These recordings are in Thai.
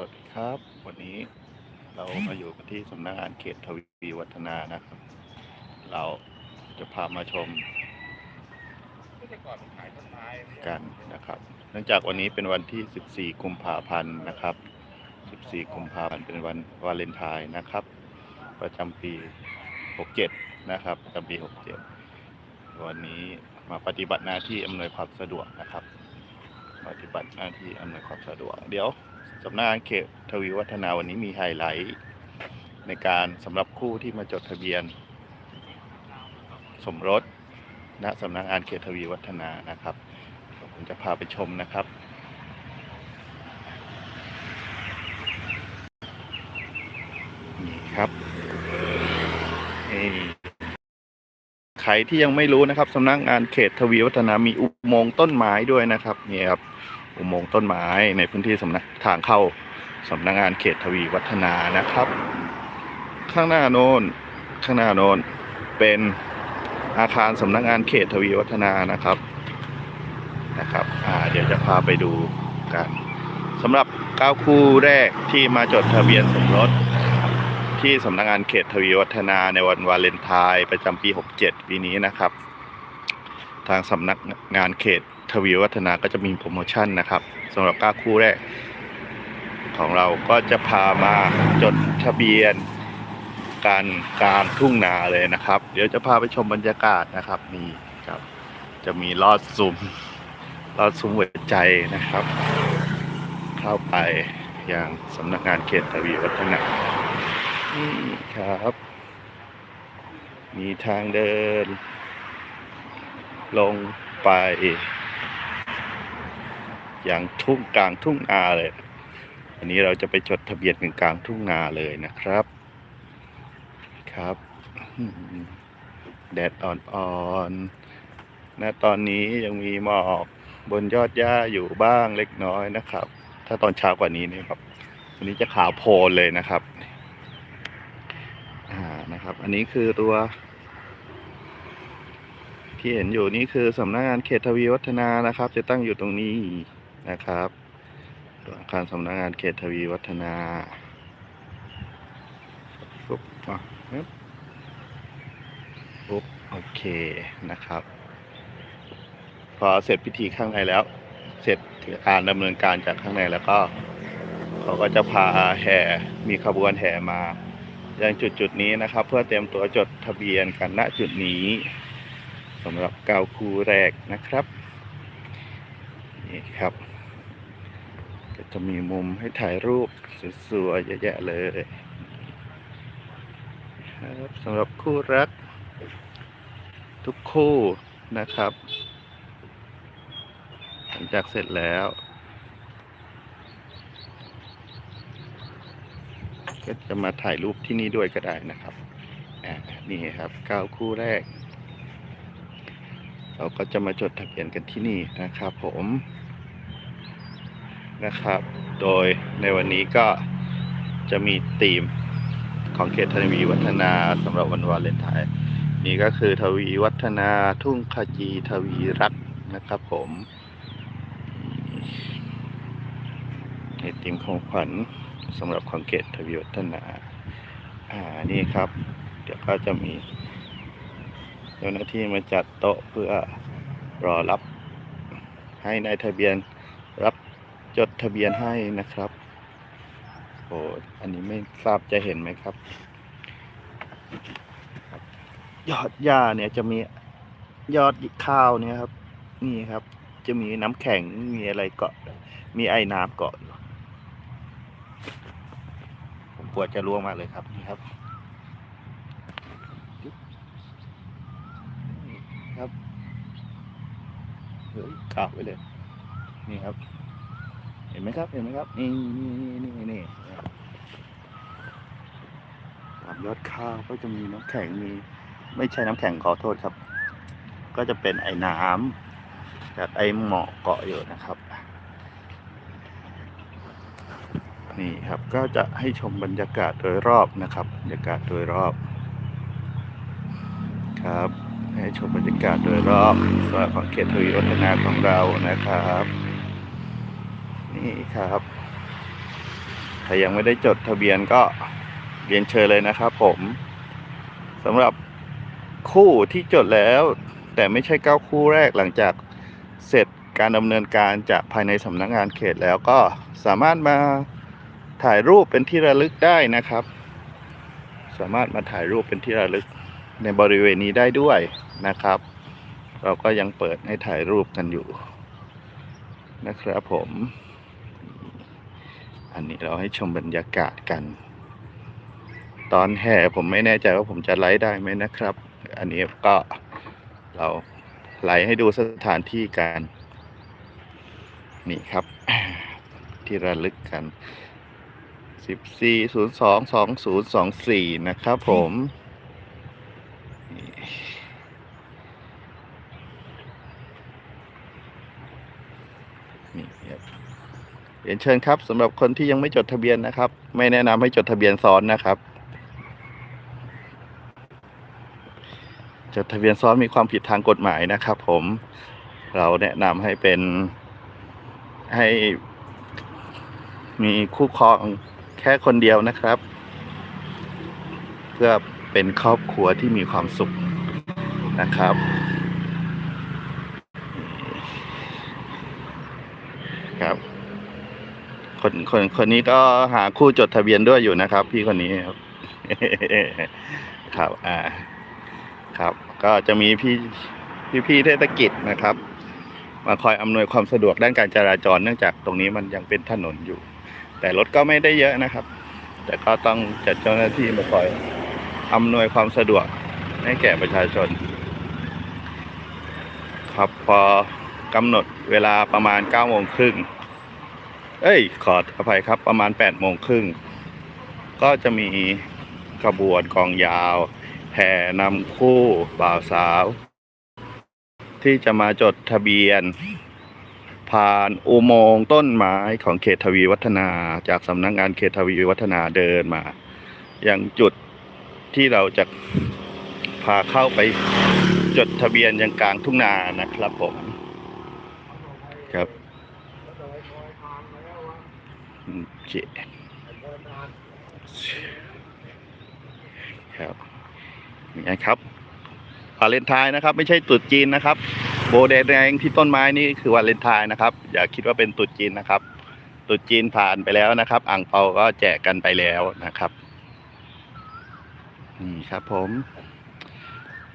วัสดีครับ วันนี้เรามาอยู่กันที่สำนักงานเขตทวีวัฒนานะครับ เราจะพามาชมกันนะครับ เนื่องจากวันนี้เป็นวันที่ 14 กุมภาพันธ์นะครับ 14 กุมภาพันธ์เป็นวันวาเลนไทน์นะครับ ประจำปี 67 นะครับประจำปี 67 วันนี้มาปฏิบัติหน้าที่อำนวยความสะดวกนะครับ ปฏิบัติหน้าที่อำนวยความสะดวก เดี๋ยว สำนักงานเขตทวีวัฒนาวันนี้มีไฮไลท์ ในการสำหรับคู่ที่มาจดทะเบียน สมรสณสำนักงานเขตทวีวัฒนานะครับผมจะพาไปชมนะครับนี่ครับนี่ใครที่ยังไม่รู้นะครับสำนักงานเขตทวีวัฒนามีอุโมงค์ต้นไม้ด้วยนะครับนี่ครับ อุโมงค์ต้นไม้ในพื้นที่สำนักทางเข้าสำนักงานเขตทวีวัฒนานะครับ ข้างหน้าโน้นข้างหน้าโน้นเป็นอาคารสำนักงานเขตทวีวัฒนานะครับนะครับเดี๋ยวจะพาไปดูกันสำหรับเก้าคู่แรกที่มาจดทะเบียนสมรสที่สำนักงานเขตทวีวัฒนาในวันวาเลนไทน์ประจำปี 67 ปีนี้นะครับ ทางสำนักงานเขต ทวีวัฒนาก็จะมีโปรโมชั่นนะครับสำหรับก้าคู่แรก ของเราก็จะพามาจดทะเบียนการกลางทุ่งนาเลยนะครับ เดี๋ยวจะพาไปชมบรรยากาศนะครับนี่ครับ จะมีลอดซุ้มลอดซุ้มหัวใจนะครับ เข้าไปยังสำนักงานเขตทวีวัฒนานี่ครับ มีทางเดิน ลงไป อย่างทุ่งกลางทุ่งนาเลยอันนี้เราจะไปจดทะเบียนกันกลางทุ่งนาเลยนะครับ ครับ แดดอ่อนๆณตอนนี้ยังมีหมอกบนยอดหญ้าอยู่บ้างเล็กน้อยนะครับ ถ้าตอนเช้ากว่านี้เนี่ยครับ วันนี้จะขาวโพลเลยนะครับอ่านะครับ อันนี้คือตัว ที่เห็นอยู่นี่คือสำนักงานเขตทวีวัฒนานะครับ จะตั้งอยู่ตรงนี้ นะครับตัวอาคารสำนักงานเขตทวีวัฒนาปุ๊บอะปุ๊บโอเคนะครับ พอเสร็จพิธีข้างในแล้ว เสร็จการดำเนินการจากข้างในแล้วก็ เขาก็จะพาแห่มีขบวนแห่มายังจุดจุดนี้นะครับ เพื่อเตรียมตัวจดทะเบียนกันณจุดนี้สำหรับเก้าคู่แรกนะครับ นี่ครับ ก็จะมีมุมให้ถ่ายรูปสวยๆเยอะแยะเลยครับสำหรับคู่รัก ทุกคู่นะครับ หลังจากเสร็จแล้ว ก็จะมาถ่ายรูปที่นี่ด้วยก็ได้นะครับอ่านี่ครับเก้าคู่แรก เราก็จะมาจดทะเบียนกันที่นี่นะครับผม นะครับ โดยในวันนี้ก็จะมีธีมของเขตทวีวัฒนาสำหรับวันวาเลนไทน์นี่ก็คือทวีวัฒนาทุ่งขจีทวีรักนะครับผมในธีมของขวัญสำหรับของเขตทวีวัฒนา อ่านี่ครับ เดี๋ยวก็จะมีเจ้าหน้าที่มาจัดโต๊ะเพื่อรอรับให้นายทะเบียน จดทะเบียนให้นะครับโอ้อันนี้ไม่ทราบจะเห็นไหมครับ ยอดหญ้าเนี่ยจะมียอดข้าวเนี่ยครับ นี่ครับ จะมีน้ำแข็งมีอะไรเกาะ มีไอ้น้ำเกาะอยู่ผมปวดจะร่วงมากเลยครับนี่ครับครับเฮ้ยกลับไปเลย นี่ครับ เห็นไหมครับ เห็นไหมครับ นี่นี่นี่นี่นี่ตามยอดข้าวก็จะมีน้ำแข็งมี ไม่ใช่น้ำแข็งขอโทษครับ ก็จะเป็นไอ้น้ำจากไอ้หมอกเกาะอยู่นะครับ นี่ครับก็จะให้ชมบรรยากาศโดยรอบนะครับ บรรยากาศโดยรอบ ครับให้ชมบรรยากาศโดยรอบส่วนของเขตทวีวัฒนาของเรานะครับ นี่ครับถ้ายังไม่ได้จดทะเบียนก็เรียนเชิญเลยนะครับผมสำหรับคู่ที่จดแล้ว แต่ไม่ใช่เก้าคู่แรกหลังจากเสร็จการดำเนินการจากภายในสำนักงานเขตแล้วก็สามารถมาถ่ายรูปเป็นที่ระลึกได้นะครับ สามารถมาถ่ายรูปเป็นที่ระลึกในบริเวณนี้ได้ด้วยนะครับ เราก็ยังเปิดให้ถ่ายรูปกันอยู่นะครับผม อันนี้เราให้ชมบรรยากาศกัน ตอนแห่ผมไม่แน่ใจว่าผมจะไลฟ์ได้ไหมนะครับ อันนี้ก็เราไลฟ์ให้ดูสถานที่กันนี่ครับ ที่ระลึกกัน 14022024 นะครับผมนี่นี่ครับเรียนเชิญครับสำหรับคนที่ยังไม่จดทะเบียนนะครับ ไม่แนะนำให้จดทะเบียนซ้อนนะครับ จดทะเบียนซ้อนมีความผิดทางกฎหมายนะครับ ผมเราแนะนำให้เป็นให้มีคู่ครองแค่คนเดียวนะครับ เพื่อเป็นครอบครัวที่มีความสุขนะครับครับ คนคนคนนี้ก็หาคู่จดทะเบียนด้วยอยู่นะครับ พี่คนนี้ครับ ครับอ่าครับ ก็จะมีพี่พี่พี่เทศกิจนะครับ มาคอยอำนวยความสะดวกด้านการจราจรเนื่องจากตรงนี้มันยังเป็นถนนอยู่ แต่รถก็ไม่ได้เยอะนะครับ แต่ก็ต้องจัดเจ้าหน้าที่มาคอยอำนวยความสะดวกให้แก่ประชาชน ครับพอกำหนดเวลาประมาณ9โมงครึ่ง เอ้ย ขออภัยครับ ประมาณ8โมงครึ่ง ก็จะมีขบวนกองยาวแห่นำคู่บ่าวสาว ที่จะมาจดทะเบียน ผ่านอุโมงค์ต้นไม้ของเขตทวีวัฒนา จากสำนักงานเขตทวีวัฒนาเดินมา อยังจุดที่เราจะพาเข้าไปจดทะเบียนยังกลางทุ่งนานะครับผม เคครับอนี้ครับวาเลนไทน์นะครับ ไม่ใช่ตรุษจีนนะครับ โบแดงแดงที่ต้นไม้นี่คือวาเลนไทน์นะครับ อย่าคิดว่าเป็นตรุษจีนนะครับตรุษจีนผ่านไปแล้วนะครับ อ่างเปาก็แจกกันไปแล้วนะครับนี่ครับผม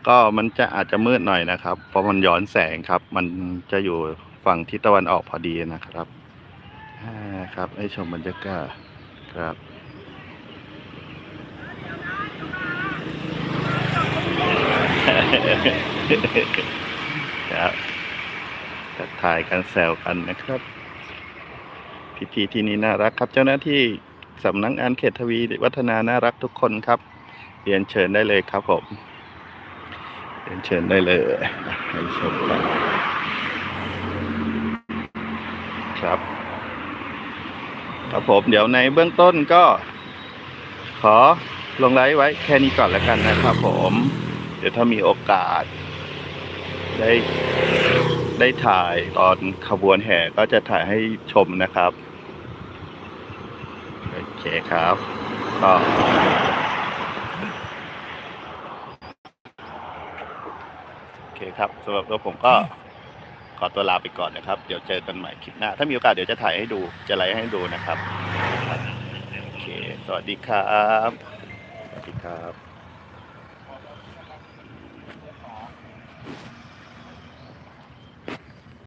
ก็มันจะอาจจะมืดหน่อยนะครับ เพราะมันย้อนแสงครับ มันจะอยู่ ฝั่งทิศตะวันออกพอดีนะครับครับ ให้ชมบรรยากาศครับครับทักทายกันแซวกันนะครับ พิธีที่นี่น่ารักครับ เจ้าหน้าที่สำนักงานเขตทวีวัฒนาน่ารักทุกคนครับ เรียนเชิญได้เลยครับผม เรียนเชิญได้เลยให้ชมกัน ครับ ครับผมเดี๋ยวในเบื้องต้นก็ ขอลงไลฟ์ไว้แค่นี้ก่อนแล้วกันนะครับผม เดี๋ยวถ้ามีโอกาส ได้ได้ถ่ายตอนขบวนแห่ก็จะถ่ายให้ชมนะครับ โอเคครับ ก็โอเคครับสำหรับตัวผมก็ ขอตัวลาไปก่อนนะครับ เดี๋ยวเจอกันใหม่คลิปหน้า ถ้ามีโอกาสเดี๋ยวจะถ่ายให้ดู จะไลฟ์ให้ดูนะครับ โอเค สวัสดีครับ สวัสดีครับ